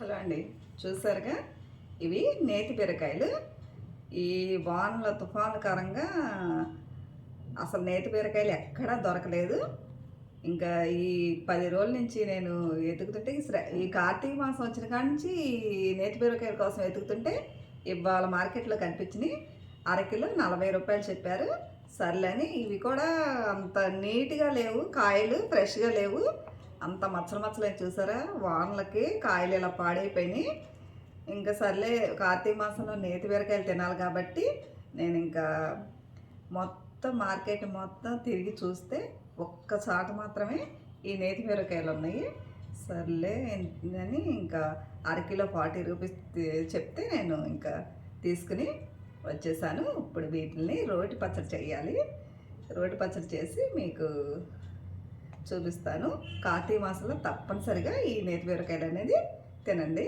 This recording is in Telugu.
హలో అండి. చూసారుగా? ఇవి నేతి బీరకాయలు. ఈ వానల తుఫాను కారంగా అసలు నేతి బీరకాయలు ఎక్కడా దొరకలేదు. ఇంకా ఈ పది రోజుల నుంచి నేను వెతుకుతుంటే ఈ ఈ కార్తీక మాసం వచ్చిన కాడ నుంచి ఈ నేతి బీరకాయల కోసం వెతుకుతుంటే ఇవాళ మార్కెట్లో కనిపించినాయి. అరకిలో నలభై రూపాయలు చెప్పారు. సర్లేని ఇవి కూడా అంత నీట్గా లేవు. కాయలు ఫ్రెష్గా లేవు. అంత మచ్చలు మచ్చలే చూసారా? వానలకి కాయలు ఇలా పాడైపోయినాయి. ఇంకా సర్లే కార్తీక మాసంలో నేతి బీరకాయలు తినాలి కాబట్టి నేను ఇంకా మొత్తం మార్కెట్ మొత్తం తిరిగి చూస్తే ఒక్క చాట మాత్రమే ఈ నేతి బీరకాయలు ఉన్నాయి. సర్లే అని ఇంకా అరకిలో ఫార్టీ రూపీస్ చెప్తే నేను ఇంకా తీసుకుని వచ్చేసాను. ఇప్పుడు వీటిని రోటి పచ్చడి చేయాలి. రోటి పచ్చడి చేసి మీకు చూపిస్తాను. కార్తీక మాసంలో తప్పనిసరిగా ఈ నేతి బీరకాయలు అనేది తినండి.